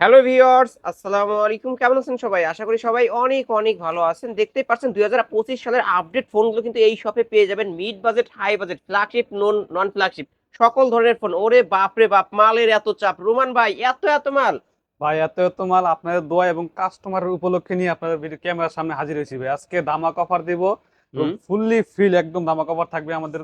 Hello viewers আসসালামু আলাইকুম কেমন আছেন সবাই? আশা করি সবাই অনেক অনেক ভালো আছেন। দেখতেই পাচ্ছেন দুই হাজার পঁচিশ সালের আপডেট ফোনগুলো কিন্তু এই শপে পেয়ে যাবেন। Mid budget high budget flagship non non flagship সকল ধরনের ফোন ওরে বাপরে বাপ মালের এত চাপ। রোমান ভাই এত এত মাল। ভাই এত এত মাল আপনাদের দোয়া এবং কাস্টমারের উপলক্ষে নিয়ে আপনাদের ভিডিও ক্যামেরার সামনে হাজির হয়েছি ভাই। আজকে দামাক অফার দিব। ফুললি ফিল একদম দামাক অফার থাকবে আমাদের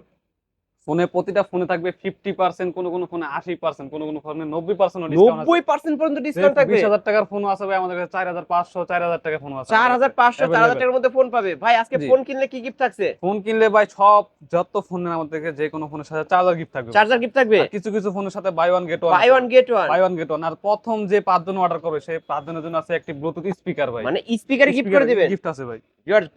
ফোনে প্রতিটা ফোনে থাকবে ফিফটি পার্সেন্ট কোনো কোনো ফোনে আশি পার্সেন্ট কোনো কোনো ফোনে নব্বই পার্সেন্ট নব্বই পার্সেন্ট পর্যন্ত ডিসকাউন্ট থাকবে। বিশ হাজার টাকার ফোন আছে ভাই আমাদের কাছে চার হাজার পাঁচশো চার হাজার টাকার ফোন আছে। চার হাজার পাঁচশো চার হাজার টাকার মধ্যে ফোন পাবে। ভাই আজকে ফোন কিনলে কি গিফট থাকছে? ফোন কিনলে ভাই সব যত ফোনের আমাদের থেকে যে কোনো ফোনের সাথে চার্জার গিফট থাকবে। চার্জার গিফট থাকবে? কিছু কিছু ফোনের সাথে buy one get one buy one get one buy one get one আর প্রথম যে পাঁচজন অর্ডার করবে সেই পাঁচজনের জন্য আছে একটি ব্লুটুথ স্পিকার ভাই। মানে স্পিকার গিফট করে দিবেন? গিফট আছে ভাই।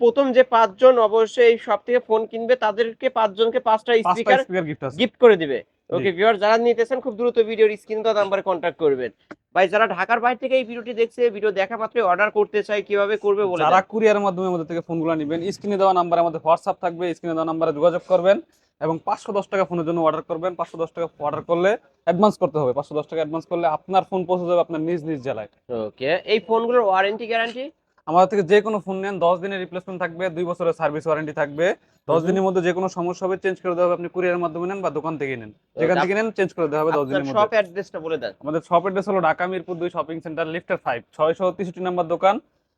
প্রথম যে পাঁচজন অবশ্যই সব থেকে ফোন কিনবে তাদেরকে পাঁচজনকে পাঁচটা স্পিকার স্পিকার গিফট আছে। গিফট করে দিবে। ওকে ভিউয়ার যারা নিতেছেন খুব দ্রুত ভিডিওর স্ক্রিন তো নাম্বারে কন্ট্যাক্ট করবেন। ভাই যারা ঢাকার বাইরে থেকে এই ভিডিওটি দেখছে ভিডিও দেখা মাত্রই অর্ডার করতে চাই কীভাবে করবে বলে যারা কুরিয়ারের মাধ্যমে আমাদের থেকে ফোনগুলো নেবেন স্ক্রিনে দেওয়া নাম্বারে আমাদের হোয়াটসঅ্যাপ থাকবে স্ক্রিনে দেওয়া নাম্বারে যোগাযোগ করবেন এবং পাঁচশো দশ টাকা ফোনের জন্য অর্ডার করবেন। পাঁচশো দশ টাকা অর্ডার করলে অ্যাডভান্স করতে হবে। পাঁচশো দশ টাকা অ্যাডভান্স করলে আপনার ফোন পৌঁছে যাবে আপনার নিজ নিজ জেলায়। ওকে এই ফোনগুলোর ওয়ারেন্টি গ্যারান্টি আমাদের থেকে যে কোনো ফোন নেন দশ দিনের রিপ্লেসমেন্ট থাকবে দুই বছরের সার্ভিস ওয়ারেন্টি থাকবে। দশ দিনের মধ্যে যে কোনো সমস্যা হবে চেঞ্জ করে দেওয়া হবে আপনি কুরিয়ার মাধ্যমে নেন বা দোকান থেকে নেন। যেখান থেকে নেন চেঞ্জ করে দেওয়া হবে দশ দিনের দিনের শপ মধ্যে অ্যাড্রেসটা বলে দেন। আমাদের শপ অ্যাড্রেস হলো ঢাকা মিরপুর দুই শপিং সেন্টার লিফটার ফাইভ ছয়শো তেষট্টি নাম্বার দোকান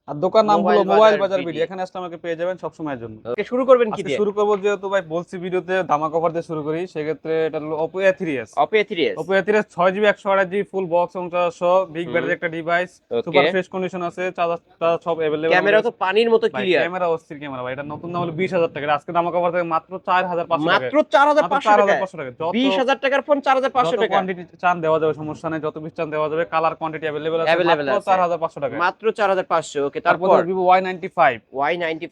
আর দোকান নাম হলো মোবাইল বাজার। বিডি এখানে আসলে আমাকে পেয়ে যাবেন সব সময়ের জন্য। ওকে শুরু করবেন কি আজকে দিয়ে? শুরু করব যেহেতু ভাই বলছি ভিডিওতে ধামাক অফার দিয়ে শুরু করি সেক্ষেত্রে এটা হলো Oppo A three S Oppo 3s Oppo A three S ছয় জিবি একশো আঠাশ জিবি ফুল বক্স এবং চারশো বিগ ব্যাটারি একটা ডিভাইস সুপার ফ্রেশ কন্ডিশন আছে চার্জারটা সব অ্যাভেলেবল ক্যামেরা তো পানির মতো ক্লিয়ার ক্যামেরা অস্থির ক্যামেরা ভাই এটা নতুন দাম হলো বিশ হাজার টাকা আজকে ধামাক অফার থেকে মাত্র চার হাজার পাঁচশো টাকা। মাত্র চার হাজার মাত্র পাঁচশো চার হাজার টাকা পাঁচশো টাকা। যত বিশ হাজার টাকার ফোন চার হাজার পাঁচশো যত টাকা। কোয়ান্টিটি চান দেওয়া যাবে সমস্যা নেই যত পিস চান দেওয়া যাবে কালার কোয়ান্টিটি অ্যাভেলেবল আছে মাত্র আছে। চার হাজার পাঁচশো টাকা। মাত্র চার হাজার পাঁচশো ওকে তারপর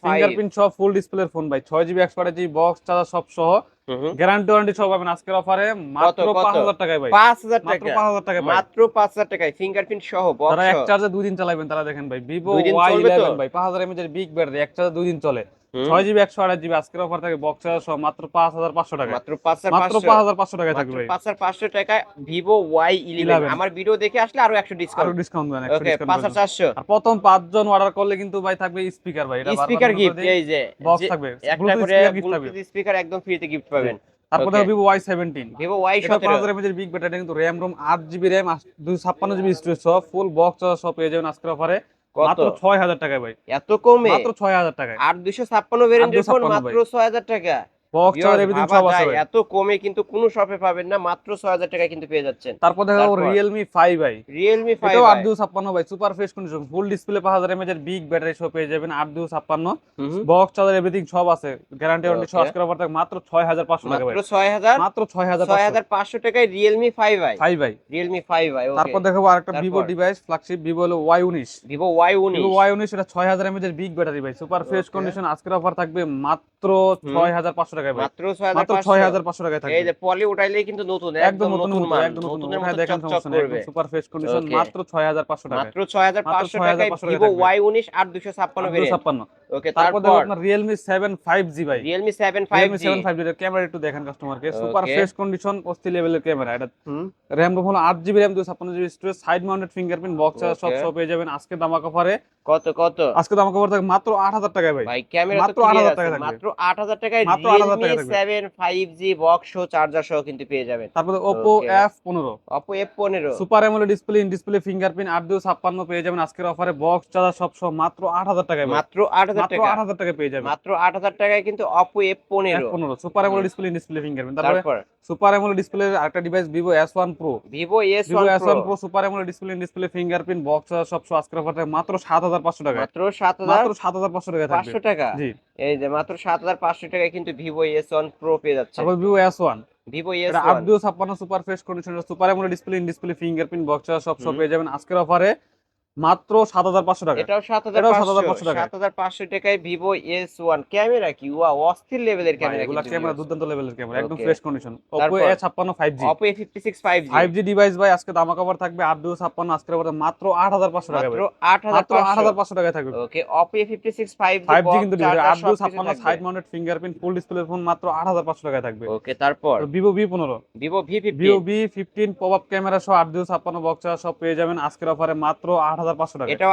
ফিঙ্গারপ্রিন্ট সহ ফুল ফোন ভাই। ছয় জিবি একশো জিবি বক্স চার্জার সব সহ। গ্যারান্টি ওয়ারেন্টি সব পাবেন আজকের অফারে মাত্র কত? পাঁচ হাজার টাকায় ভাই। পাঁচ হাজার মাত্র টাকা। পাঁচ হাজার টাকায় মাত্র পাঁচ হাজার টাকায়। ফিঙ্গারপ্রিন্ট সহ যারা এক চার্জার চার্জে দুই দিন চালাবেন তারা দেখেন ভাই। ওয়াই ইলেভেন ভাই। পাঁচ হাজার এমএচ এর বিগ ব্যাটারি এক চার্জে দুই দিন চলে। ছয় জিবি একশো আঠাশ জিবি আজকের অফার থাকে বক্স সহ মাত্র পাঁচ হাজার পাঁচশো টাকা মাত্র পাঁচ মাত্র পাঁচ হাজার পাঁচশো টাকায় থাকবে। পাঁচ হাজার পাঁচশো টাকায় ভিভো ওয়াই ইলেভেন আমার ভিডিও দেখে আসলে আরও একশো আরও ডিসকাউন্ট ডিসকাউন্ট দেন। ওকে পাঁচ হাজার চারশো আর প্রথম পাঁচজন অর্ডার করলে কিন্তু ভাই থাকবে স্পিকার ভাই এটা স্পিকার গিফট এই যে বক্স থাকবে একটা করে স্পিকার একদম ফ্রিতে গিফট পাবেন। তারপরে Vivo Y seventeen Vivo Y সতেরো হাজার বিগ ব্যাটারি কিন্তু র্যাম রোম আট জিবি র্যাম দুশো ছাপ্পান্ন জিবি স্টোরেজ সহ ফুল বক্স সহ পেয়ে যাবেন আজকের অফারে মাত্র ছয় হাজার টাকায় ভাই। এত কমে? মাত্র ছয় হাজার টাকায়। আর দুইশো ছাপ্পান্ন ভেরিয়েন্টের ফোন মাত্র ছয় হাজার টাকা। এত কমে কিন্তু কোনো শপে পাবেন না মাত্র ছয় হাজার টাকায় কিন্তু পেয়ে যাচ্ছেন। তারপর দেখা যাব রিয়েলমি ফাইভ ভাই। রিয়েলমি ফাইভ আট দুশো ছাপ্পান্ন ভাই super fresh condition full display পাঁচ হাজার এমএচ এর বিগ ব্যাটারি সহ পেয়ে যাবেন আট দুশো ছাপ্পান্ন। বক্স চার্জার এভরিথিং সব আছে। গ্যারান্টি ওয়ারেন্টি সহ Okay. আজকের অফার থাকে মাত্র ছয় হাজার পাঁচশো টাকা মাত্র ছয় হাজার? মাত্র ছয় হাজার ছয় হাজার পাঁচশো টাকায় রিয়েলমি ফাইভ আই ফাইভ ভাই। রিয়েলমি ফাইভ আই তারপর দেখাবো আরেকটা? ভিভো ডিভাইস ফ্ল্যাগশিপ ভিভো হলো ওয়াই উনিশ। ভিভো ওয়াই উনিশ। ওয়াই উনিশ এটা ছয় হাজার এমএচ এর বিগ ব্যাটারি ভাই সুপার Okay. কন্ডিশন আজকের অফার থাকবে মাত্র ছয় হাজার পাঁচশো টাকায় ভাই। মাত্র ছয় হাজার মাত্র ছয় হাজার পাঁচশো টাকায় থাকবে। এই যে পলি উঠাইলেই কিন্তু নতুন একদম নতুন নতুন মাল একদম নতুন নতুনের দেখেন চকচক সমস্যা নেই করবে। একদম সুপার ফ্রেশ কন্ডিশন মাত্র ছয় হাজার মাত্র ছয় হাজার মাত্র পাঁচশো 6,500 টাকায় টাকায় ভিভো থাকবে। ওয়াই উনিশ আট দুশো ছাপ্পান্ন দুশো ভেরিয়েন্ট ওকে তারপর আপনার রিয়েলমি সেভেন ফাইভ জি ভাই। Realme seven five Realme seven five G camera একটু দেখেন কাস্টমারকে সুপার ফ্রেশ কন্ডিশন লেভেলের ক্যামেরা এটা রোম হলো storage side mounted fingerprint box সব সব পেয়ে যাবেন আজকে দামাক অফারে কত কত? আজকে দামাক অফার থাকে মাত্র আট হাজার টাকায় ভাই। ভাই ক্যামেরা মাত্র তো ক্লিয়ার 8,000 টাকা মাত্র আট হাজার টাকায় মাত্র 8,000 রিয়েলমি টাকা থাকবে। Seven five G box charger সহ কিন্তু পেয়ে যাবেন। তারপরে পনেরো। অপো এফ পনেরো। Super AMOLED display in display fingerprint আট দুশো ছাপ্পান্ন পেয়ে যাবেন। আজকের অফারে বক্স চার্জার সব সহ মাত্র আট হাজার টাকায় মাত্র আট হাজার মাত্র টাকা। আট হাজার টাকায় পেয়ে যাবেন। মাত্র আট হাজার টাকায় কিন্তু এফ পনেরো। পনেরো। Super AMOLED hmm. Display in display fingerprint তারপরে সুপার এমোলে ডিসপ্লে আরেকটা device pro Vivo S Vivo S one one pro super AMOLED display in display fingerprint box সব সহ আজকের অফারে মাত্র সাত হাজার পাঁচশো টাকায়। মাত্র সাত হাজার মাত্র সাত হাজার পাঁচশো থাকবে। পাঁচশো টাকা। জি। এই যে মাত্র সাত হাজার পাঁচশো টাকায় কিন্তু ভিভো এস ওয়ান প্রো পেয়ে যাচ্ছে। তারপর Vivo S one Vivo S one up দুশো ছাপ্পান্ন super fresh condition super AMOLED display in display fingerprint box সব সব পেয়ে যাবেন। আজকের অফারে মাত্র সাত হাজার পাঁচশো টাকা। এটাও সাত হাজার পাঁচশো। 7,500 টাকায়। সাত হাজার পাঁচশো টাকায় ভিভো এস ওয়ান ক্যামেরা কি? ওয়া অস্থির লেভেলের ক্যামেরা এগুলা ক্যামেরা দুর্দান্ত লেভেলের ক্যামেরা একদম ফ্রেশ কন্ডিশন ওপো এ ছাপ্পান্ন five G Oppo A fifty six five G five G device ভাই আজকে দামা কভার থাকবে আট দুশো ছাপ্পান্ন আজকের মাত্র আট হাজার পাঁচশো টাকা মাত্র আট হাজার আট হাজার পাঁচশো টাকায় থাকবে। Okay Oppo A fifty six five five G কিন্তু আট দুশো ছাপ্পান্ন side mounted fingerprint full display phone মাত্র আট হাজার পাঁচশো টাকায় থাকবে। ওকে তারপর? ভিভো ভি পনেরো Vivo V Vivo V fifteen pop up camera সহ আট দুশো ছাপ্পান্ন বক্স সব পেয়ে যাবেন। আজকের অফারে মাত্র আট হাজার হাজার পাঁচশো টাকা এটাও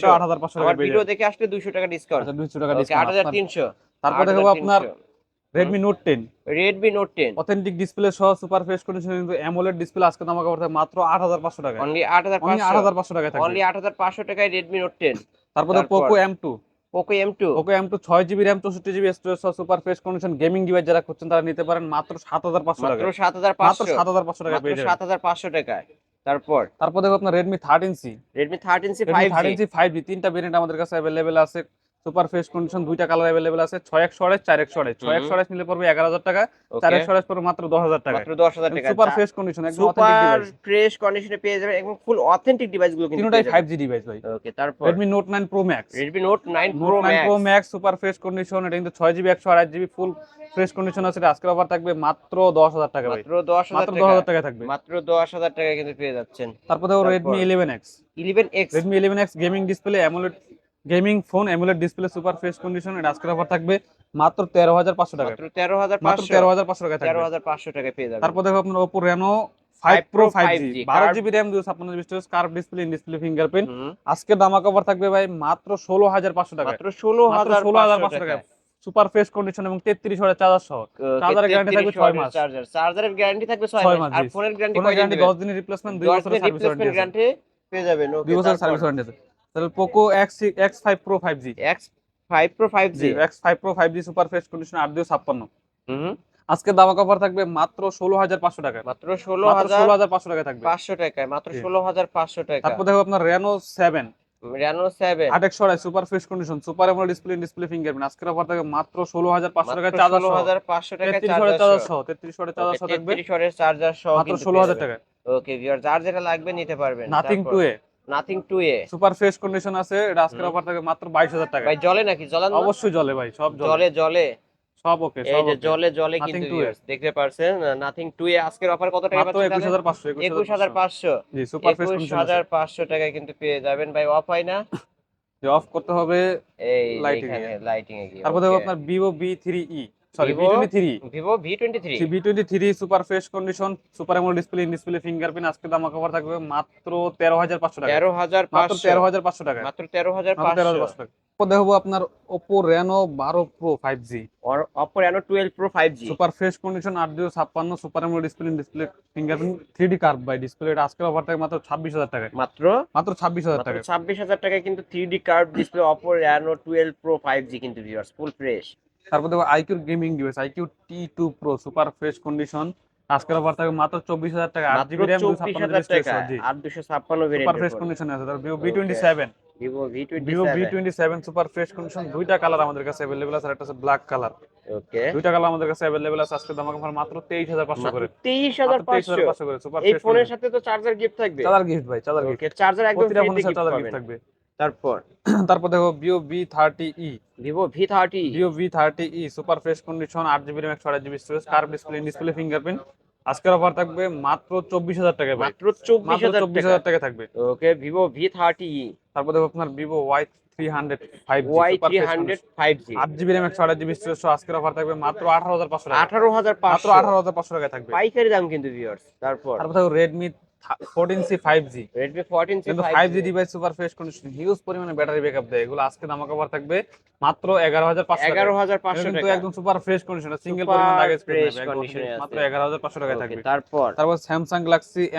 টাকা ভিডিও দেখে আসলে টাকা ডিসকাউন্ট আচ্ছা টাকা ডিসকাউন্ট তারপর আপনার অথেন্টিক ডিসপ্লে সহ সুপার ফ্রেশ কন্ডিশন কিন্তু ডিসপ্লে আজকে দামা মাত্র টাকা অনলি অনলি থাকবে। অনলি টাকায় তারপরে স্টোরেজ সহ সুপার ফ্রেশ গেমিং ডিভাইস যারা খুঁজছেন তারা নিতে পারেন মাত্র সাত হাজার পাঁচশো টাকা মাত্র সাত হাজার মাত্র টাকা পেয়ে যাবেন। সাত হাজার পাঁচশো টাকায়। তারপর? তারপর দেখো আপনার Redmi thirteen C Redmi thirteen C five C five G তিনটা ভেরিয়েন্ট আমাদের কাছে অ্যাভেলেবেল আছে। সুপার ফ্রেশ কন্ডিশন দুইটা কালার অ্যাভেলেবেল আছে আড়াইশ আড়াইশ আড়াইশ নিলে পড়বে এগারো হাজার টাকা আড়াইশ পড়বে মাত্র দশ হাজার টাকা। মাত্র টাকা। সুপার ফ্রেশ কন্ডিশন একদম সুপার ফ্রেশ কন্ডিশনে পেয়ে যাবেন একদম ফুল অথেন্টিক ডিভাইসগুলো কিন্তু তিনটাই ডিভাইস ভাই। ওকে তারপর? সুপার ফ্রেশ কন্ডিশন এটা কিন্তু ছয় জিবি একশো আড়াইশ জিবি ফুল ফ্রেশ কন্ডিশন আছে। এটা আজকের অফার থাকবে মাত্র দশ হাজার টাকা ভাই। মাত্র মাত্র দশ টাকা হাজার টাকা থাকবে। মাত্র দশ হাজার টাকা কিন্তু পেয়ে যাচ্ছেন। তারপর দেখো? Redmi eleven X eleven X Redmi eleven X gaming display AMOLED gaming phone AMOLED display super fresh condition এটা আজকের অফার থাকবে মাত্র তেরো হাজার পাঁচশো টাকা মাত্র তেরো হাজার মাত্র তেরো হাজার পাঁচশো টাকা তেরো থাকবে হাজার পাঁচশো টাকা পেয়ে যাবেন। তারপর দেখো আপনার Oppo Reno five 5 pro five 5G, G বারো জিবি র্যাম দুশো ছাপ্পান্ন GB storage curve display in display fingerprint আজকে দামা কভার থাকবে ভাই মাত্র ষোলো হাজার পাঁচশো টাকা মাত্র ষোলো হাজার ষোলো হাজার পাঁচশো টাকা সুপার ফেস কন্ডিশন এবং তেত্রিশ হাজার চার্জার সহ। চার্জারের গ্যারান্টি থাকবে ছয় মাস। চার্জার চার্জারের গ্যারান্টি থাকবে ছয় ছয় মাস। মাস, আর ফোনের গ্যারান্টি কয় দিন দিনের রিপ্লেসমেন্ট দুই দশ বছরের সার্ভিস ওয়ারেন্টি পেয়ে যাবেন দুই বছরের সার্ভিস ওয়ারেন্টি তাহলে Poco X X five pro five G X five pro five G X five pro five G super fresh condition আট দুই ছাপ্পান্ন। হুম। আজকে দামা কভার থাকবে মাত্র ষোলো হাজার পাঁচশো টাকা। মাত্র ষোলো ষোলো হাজার পাঁচশো টাকা থাকবে। পাঁচশো টাকায় মাত্র। ষোলো হাজার পাঁচশো টাকা। তারপর দেখো আপনার রেনো সেভেন রেনো সেভেন আট একশো আড়াই super fresh condition super AMOLED display display fingerprint আজকের অফার থাকবে মাত্র ষোলো হাজার পাঁচশো টাকা চার্জার ষোলো হাজার পাঁচশো টাকা চার্জার চার্জার সহ তেত্রিশ হাজার চার্জার সহ থাকবে। তেত্রিশ হাজার চার্জার সহ মাত্র ষোলো হাজার টাকা। ওকে ভিউয়ার যার যেটা লাগবে নিতে পারবেন Nothing two A Nothing two A super fresh condition আছে এটা আজকের অফার থাকবে মাত্র বাইশ হাজার টাকা। ভাই জলে নাকি? জলান না? অবশ্যই জলে ভাই সব জলে। জলে জলে। সব ওকে এই যে জলে জলে কিন্তু দেখতে পারছেন নাথিং টু এ আজকের অফার কত টাকা একুশ হাজার পাঁচশো জি সুপার ফ্রেশ একুশ কন্ডিশন হাজার পাঁচশো টাকায় কিন্তু পেয়ে যাবেন। ভাই অফ হয় না? অফ করতে হবে এই এখানে এ। লাইটিং এ তারপর আপনার Vivo B three E sorry Vivo V twenty three Vivo V twenty three V twenty three super fresh condition super AMOLED display in display fingerprint আজকে দাম কভার থাকবে মাত্র তেরো হাজার পাঁচশো টাকা। তেরো হাজার মাত্র পাঁচশো। তেরো হাজার পাঁচশো টাকা। মাত্র তেরো হাজার তেরো হাজার পাঁচশো পাঁচশো টাকা দেখব আপনার ওপো রেনো বারো pro five G Oppo Reno twelve pro five G super fresh condition আট দুশো ছাপ্পান্ন super display display fingerprint three D curve by display এটা আজকের অফার থাকে মাত্র ছাব্বিশ হাজার টাকা মাত্র? মাত্র ছাব্বিশ হাজার টাকা ছাব্বিশ হাজার টাকায় কিন্তু three D curve display Reno twelve pro five G কিন্তু ভিউয়ার্স ফুল ফ্রেশ তারপর দেখো iQOO gaming device iQOO T two pro super fresh condition আজকের অফার থাকে মাত্র চব্বিশ হাজার টাকা আট জিবি র্যাম দুশো ছাপ্পান্ন সুপার ফ্রেশ কন্ডিশন আছে তারপর Vivo B twenty seven Vivo V twenty V seven super fresh condition দুইটা কালার আমাদের কাছে অ্যাভেলেবল আছে একটা আছে ব্ল্যাক কালার ওকে দুইটা কালার আমাদের কাছে অ্যাভেলেবল আছে আজকে দাম অফার মাত্র করে। সুপার এই ফোনের সাথে তো চার্জার গিফট থাকবে। চার্জার গিফট ভাই চার্জার গিফট চার্জার একদম প্রতিটা ফ্রিতে ফোনের সাথে গিফট চার্জার গিফট থাকবে। তারপর তারপর দেখো Vivo V thirty E Vivo V thirty Vivo V thirty E super fresh condition আট জিবি র্যাম একশো আট GB storage curve display display fingerprint আজকের অফার থাকবে মাত্র চব্বিশ হাজার টাকা মাত্র চব্বিশ হাজার টাকা থাকবে। Okay Vivo V thirty E তারপর দেখো আপনার Vivo Y three hundred five Y three hundred five G আট জিবি র্যাম একশো আট জিবি স্টোরেজ আজকের অফার থাকবে মাত্র আঠারো হাজার পাঁচশো টাকা আঠারো হাজার মাত্র আঠারো হাজার পাঁচশো টাকা থাকবে। পাইকারি দাম কিন্তু ভিউয়ার্স তারপর। তারপর দেখো Redmi fourteen C five G Redmi fourteen কিন্তু five device super fresh condition huge পরিমাণে ব্যাটারি ব্যাকআপ দেয়। এগুলো আজকে দাম কভার থাকবে মাত্র এগারো হাজার পাঁচশো এগারো কিন্তু একদম সুপার ফ্রেশ কন্ডিশন সিঙ্গেল পরিমাণ লাগে fresh condition মাত্র এগারো হাজার পাঁচশো টাকা থাকবে। তারপর? তারপর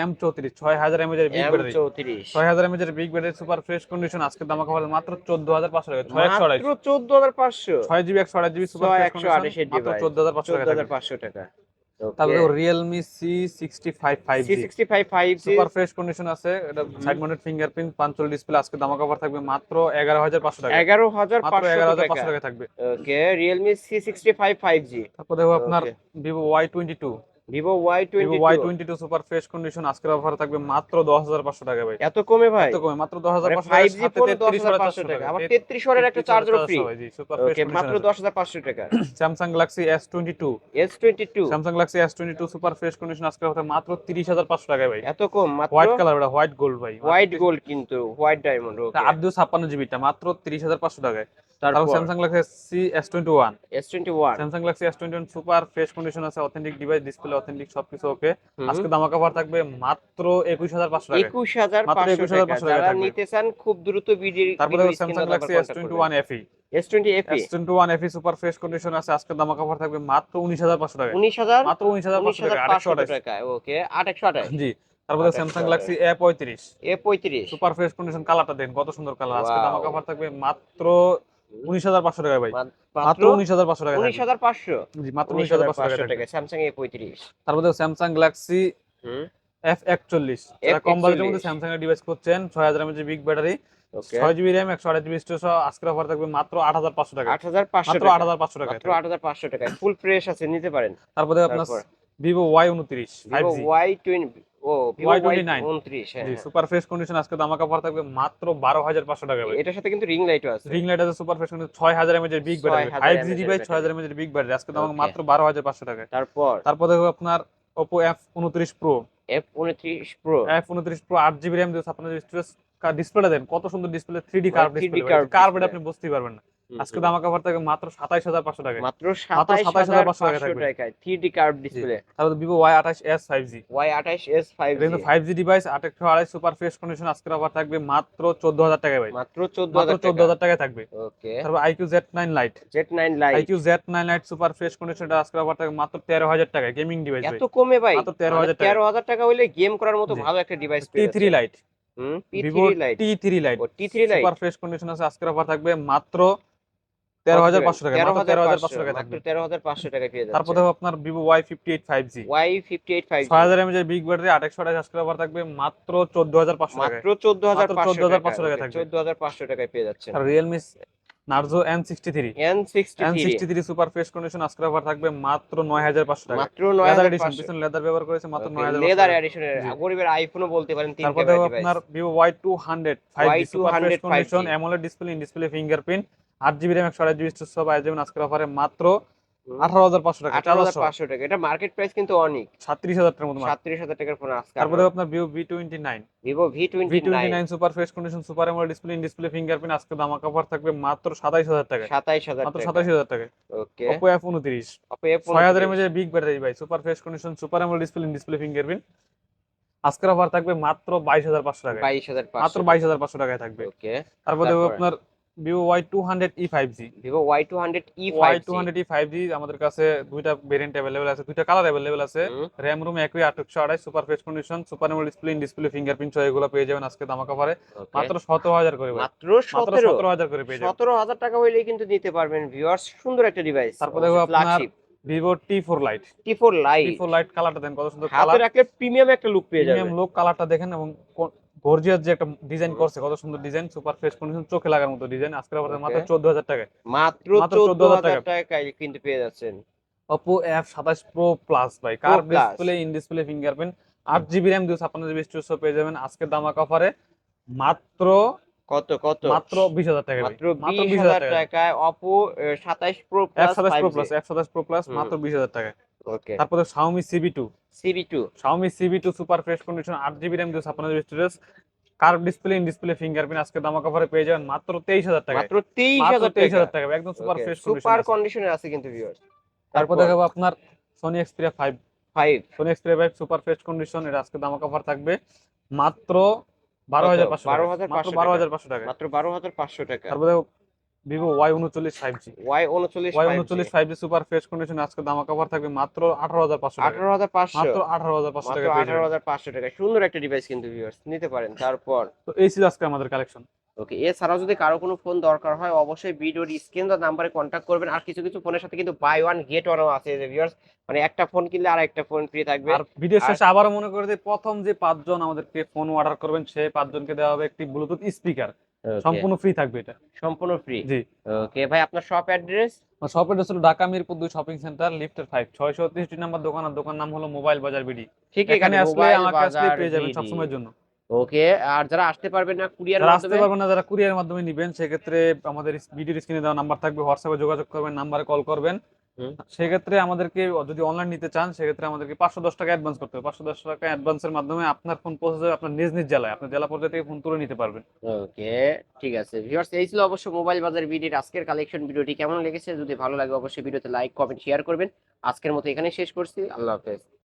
এম চৌত্রিশ ছয় হাজার এমএজ এর বিগ ব্যাটারি চৌত্রিশ। ছয় হাজার এমএজ এর big battery super fresh condition আজকে দাম কভার মাত্র চোদ্দ হাজার পাঁচশো টাকা ছয় একশো আড়াইশ। মাত্র চোদ্দ হাজার পাঁচশো। ছয় জিবি একশো আড়াই জিবি সুপার ফ্রেশ কন্ডিশন মাত্র device। চোদ্দ হাজার পাঁচশো চোদ্দ টাকা হাজার থাকবে পাঁচশো টাকা। তারপর Realme C sixty five five G sixty five five G super fresh condition আছে এটা side mounted fingerprint punch hole display আজকে দাম কভার থাকবে মাত্র এগারো হাজার পাঁচশো টাকা। এগারো হাজার মাত্র পাঁচশো এগারো হাজার টাকা। পাঁচশো টাকা থাকবে। ওকে ফাইভ ফাইভ জি তারপর দেখো আপনার twenty two Vivo Y twenty Y twenty two super fresh condition আজকের অফার থাকবে মাত্র দশ হাজার পাঁচশো টাকা ভাই। এত কমে ভাই? এত কমে মাত্র দশ হাজার পাঁচশো জি টাকা তেত্রিশ হাজার হাজার টাকা। টাকা। আবার তেত্রিশ ওয়ারের একটা চার্জারও ফ্রি মাত্র দশ হাজার পাঁচশো টাকা। Samsung Galaxy S twenty two S twenty two Samsung Galaxy S twenty two super fresh condition আজকের অফার মাত্র তিরিশ হাজার পাঁচশো টাকায় ভাই। এত কম হোয়াইট কালার এটা হোয়াইট গোল্ড ভাই হোয়াইট গোল্ড কিন্তু হোয়াইট ডায়মন্ড দুশো ছাপ্পান্ন জিবিটা মাত্র তিরিশ হাজার পাঁচশো টাকায়। তারপর Samsung Galaxy S twenty one S twenty one Samsung Galaxy S twenty one super fresh condition আছে অথেন্টিক ডিভাইস ডিসপ্লে অথেন্টিক সবকিছু ওকে আজকে দামা কভার থাকবে মাত্র একুশ হাজার পাঁচশো টাকা। একুশ হাজার মাত্র 21,500 টাকা যারা নিতে চান খুব দ্রুত ভিডিও তারপরে Samsung Galaxy S twenty one FE S twenty FE S twenty one FE super fresh condition আছে আজকে দামা কভার থাকবে মাত্র উনিশ হাজার পাঁচশো টাকা। উনিশ হাজার মাত্র উনিশ হাজার উনিশ পাঁচশো হাজার টাকা ওকে আট একশো আঠাশ। জি তারপরে 2800 স্যামসাং গ্যালাক্সি এ পঁয়ত্রিশ। এ পঁয়ত্রিশ। সুপার ফ্রেশ কন্ডিশন কালারটা দেন কত সুন্দর কালার আজকে Wow. দামা কভার থাকবে মাত্র উনিশ হাজার পাঁচশো টাকা ভাই। মাত্র উনিশ হাজার পাঁচশো টাকা উনিশ। হাজার পাঁচশো? জি মাত্র উনিশ হাজার পাঁচশো টাকা স্যামসাং এ পঁয়ত্রিশ। তারপরে স্যামসাং গ্যালাক্সি এফ একচল্লিশ। যারা কম বাজেটের মধ্যে স্যামসাং এর ডিভাইস করছেন ছয় হাজার এমএচ বিগ ব্যাটারি ওকে ছয় জিবি র্যাম একশো আঠাশ জিবি স্টোরেজ আজকের অফার থাকবে মাত্র আট হাজার পাঁচশো টাকা আট হাজার পাঁচশো আট হাজার পাঁচশো টাকা মাত্র আট হাজার পাঁচশো টাকা ফুল ফ্রেশ আছে নিতে পারেন। তারপরে আপনার? ভিভো ওয়াই উনত্রিশ ওয়াই টোয়েন্টি ও ভিভো ওয়াই Y29 উনত্রিশ হ্যাঁ জি হ্যাঁ। সুপার ফ্রেশ কন্ডিশন আজকে থাকবে মাত্র বারো হাজার পাঁচশো টাকা এটার সাথে কিন্তু রিং লাইটও আছে। রিং লাইট আছে সুপার ফ্রেশ কন্ডিশন ছয় হাজার এমএচ এর big battery five G device ছয় হাজার এমএচ এর বিগ ব্যাটারি আজকে দাম মাত্র বারো হাজার পাঁচশো টাকা। তারপর? তারপর দেখো আপনার ওপো এফ উনত্রিশ প্রো এফ উনত্রিশ প্রো এফ উনত্রিশ প্রো আট জিবি র্যাম দিয়ে আপনার ডিসপ্লেটা দেন কত সুন্দর display three D curve 3D display curve আপনি বুঝতেই পারবেন না। আজকে দামা কভার থাকবে মাত্র সাতাইশ হাজার পাঁচশো টাকা। মাত্র সাতাইশ 27,500 হাজার টাকা পাঁচশো থাকবে। থ্রি ডি কার্ভ ডিসপ্লে তারপর ভিভো ওয়াই আঠাশ এস ফাইভ জি ওয়াই আঠাইশ এস ফাইভ কিন্তু ফাইভ জি ডিভাইস একশো আড়াই সুপার ফ্রেশ কন্ডিশন আজকের অফার থাকবে মাত্র চোদ্দ হাজার টাকায় ভাই। মাত্র চোদ্দ মাত্র হাজার চোদ্দ হাজার টাকায় থাকবে। ওকে। তারপর iQOO Z nine lite Z nine lite iQOO Z nine lite super fresh কন্ডিশনটা আজকের অফার থাকবে মাত্র তেরো হাজার টাকায় গেমিং ডিভাইস এত কমে ভাই। মাত্র 13,000 টাকা। তেরো হাজার টাকা হইলে গেম করার মতো ভালো একটা device T three lite T three lite T three lite super fresh condition আছে আজকের অফার থাকবে মাত্র তেরো হাজার পাঁচশো টাকা তেরো হাজার পাঁচশো টাকা থাকবে। তেরো হাজার পাঁচশো টাকা পেয়ে তারপর যাচ্ছে আপনার Vivo Y fifty eight five G Y fifty eight five ছয় হাজার বিগ ব্যাটারি আঠাশ থাকবে মাত্র চোদ্দ হাজার পাঁচশো মাত্র চোদ্দ হাজার মাত্র পাঁচশো টাকা থাকবে। চোদ্দ হাজার পাঁচশো টাকায় পেয়ে যাচ্ছেন। আর Realme Narzo N sixty three N sixty three super fresh condition আজকের অফার থাকবে মাত্র নয় হাজার পাঁচশো টাকা। মাত্র নয় লেদার হাজার এডিশন পিছনে লেদার ব্যবহার করেছে মাত্র নয় হাজার লেদার এডিশনের গরিবের আইফোনও বলতে পারেন তিন তারপর আপনার Vivo Y two hundred five G super fresh Y200 condition AMOLED display in display fingerprint আট জিবি র্যাম একশো আট জিবি স্টোরেজ সব আই যাবেন আজকের অফারে মাত্র আঠারো হাজার পাঁচশো টাকা আঠারো হাজার পাঁচশো টাকা। এটা মার্কেট প্রাইস কিন্তু অনেক। সাতত্রিশ হাজার টাকার মতো। হাজার টাকার ফোন আজকে তারপরে আপনার। Vivo V twenty nine Vivo V twenty nine super fresh condition super display in display fingerprint আজকে দাম থাকবে মাত্র সাতাইশ হাজার টাকা সাতাইশ হাজার মাত্র সাতাইশ হাজার টাকা ওকে। ওপো এফ উনত্রিশ। আপনি এফ ছয় হাজার এমএচ এর বিগ ব্যাটারি ভাই super fresh condition super display in display fingerprint আজকের অফার থাকবে মাত্র বাইশ হাজার পাঁচশো টাকা বাইশ হাজার মাত্র বাইশ হাজার পাঁচশো টাকায় থাকবে। ওকে। তারপরে? আপনার Vivo Y two hundred E five G Vivo Y two hundred E Y two hundred E five G আমাদের কাছে দুইটা ভেরিয়েন্ট অ্যাভেলেবেল আছে দুইটা কালার অ্যাভেলেবেল আছে। র্যাম রুম একই আটশো আড়াই super fresh condition super AMOLED display display fingerprint সহ এগুলো পেয়ে যাবেন আজকে দামা কভারে মাত্র সতেরো হাজার করে। মাত্র সতেরো। হাজার করে পেয়ে যাবেন। সতেরো হাজার টাকা হইলেই কিন্তু নিতে পারবেন ভিউয়ার্স সুন্দর একটা ডিভাইস তারপর দেখো আপনার Vivo T four lite T four lite T four lite কালারটা দেন কত সুন্দর হাতে কালার রাখলে প্রিমিয়াম একটা লুক পেয়ে যাবেন। প্রিমিয়াম লোক কালারটা দেখেন এবং গর্জিয়াস যে একটা ডিজাইন করছে কত সুন্দর ডিজাইন সুপার ফ্রেশ কন্ডিশন চোখে লাগার মতো ডিজাইন আজকের Okay. মাত্র চোদ্দ হাজার টাকায় মাত্র মাত্র চোদ্দ 14,000 হাজার টাকায় কিন্তু পেয়ে যাচ্ছেন। Oppo F27 Pro Plus ভাই। কার Plus। Display in display fingerprint আট জিবি র্যাম দুশো ছাপ্পান্ন জিবি স্টোরেজ পেয়ে যাবেন। আজকের দামা অফারে মাত্র কত কত? মাত্র বিশ হাজার টাকা মাত্র বিশ হাজার টাকায় অপো সাতাইশ pro plus F27 Pro Plus F27 Pro Plus। মাত্র বিশ হাজার টাকা ওকে তারপরে Xiaomi CB2 CB two Xiaomi CB2 super fresh condition আট জিবি র্যাম দুশো ছাপ্পান্ন GB storage curve display in display fingerprint আজকে দামা অফারে পেয়ে যাবেন মাত্র তেইশ হাজার টাকা মাত্র তেইশ মাত্র হাজার তেইশ টাকা হাজার টাকা একদম সুপার ফ্রেশ সুপার কন্ডিশনে আছে। কিন্তু ভিউয়ার্স তারপর দেখাবো আপনার Sony Xperia five five Sony Xperia five super fresh condition এটা আজকে দামা অফার থাকবে মাত্র বারো হাজার পাঁচশো বারো টাকা। হাজার মাত্র পাঁচশো বারো টাকা। হাজার পাঁচশো ভিভো ওয়াই উনচল্লিশ ফাইভ জি ওয়াই উনচল্লিশ ওয়াই উনচল্লিশ five G super fresh condition আজকে দামা কভার থাকবে মাত্র আঠারো হাজার পাঁচশো আঠারো হাজার পাঁচশো। মাত্র আঠারো হাজার পাঁচশো টাকা আঠারো হাজার পাঁচশো টাকা। সুন্দর একটা ডিভাইস কিন্তু ভিউয়ার্স নিতে পারেন তারপর। তো এই ছিল আজকে আমাদের কালেকশন ওকে এছাড়াও যদি কারও কোনো ফোন দরকার হয় অবশ্যই ভিডিওর স্ক্রিন বা নাম্বারে কন্ট্যাক্ট করবেন। আর কিছু কিছু ফোনের সাথে কিন্তু বাই ওয়ান গেট ওয়ানও আছে যে ভিউয়ার্স মানে একটা ফোন কিনলে আর একটা ফোন ফ্রি থাকবে। আর ভিডিও শেষে আবারও মনে করে দিই প্রথম যে পাঁচজন আমাদেরকে ফোন অর্ডার করবেন সেই পাঁচজনকে দেওয়া হবে একটি ব্লুটুথ স্পিকার সম্পূর্ণ ফ্রি থাকবে এটা। সম্পূর্ণ ফ্রি জি। ওকে ভাই আপনার শপ অ্যাড্রেস আমার শপের অ্যাড্রেস হলো ঢাকা মিরপুর দুই শপিং সেন্টার লিফটের ফাইভ ছয়শো তিরিশটি নাম্বার দোকান আর দোকান নাম হলো মোবাইল বাজার বিডি ঠিক এখানে আসলে আমাকে আসলে পেয়ে যাবেন সবসময়ের জন্য। ওকে আর যারা আসতে পারবেন না কুরিয়ার যারা আসতে মাধ্যমে? পারবেন না যারা কুরিয়ার মাধ্যমে নিবেন সেক্ষেত্রে আমাদের ভিডিওর স্ক্রিনে দেওয়া নাম্বার থাকবে হোয়াটসঅ্যাপে যোগাযোগ করবেন নাম্বারে কল করবেন। সেক্ষেত্রে আমাদেরকে যদি অনলাইন নিতে চান সেক্ষেত্রে আমাদেরকে পাঁচশো দশ টাকা অ্যাডভান্স করতে হবে। পাঁচশো দশ টাকা অ্যাডভান্সের মাধ্যমে আপনার ফোন পৌঁছে যাবে আপনার নিজ নিজ জেলায় আপনার জেলা পর্যায়ে থেকে ফোন তুলে নিতে পারবেন। ওকে ঠিক আছে। ভিউয়ার্স এই ছিল অবশ্য মোবাইল বাজার ভিডিওর আজকের কালেকশন ভিডিওটি কেমন লেগেছে? যদি ভালো লাগে অবশ্যই ভিডিওতে লাইক কমেন্ট শেয়ার করবেন। আজকের মতো এখানে শেষ করছি। আল্লাহ হাফেজ।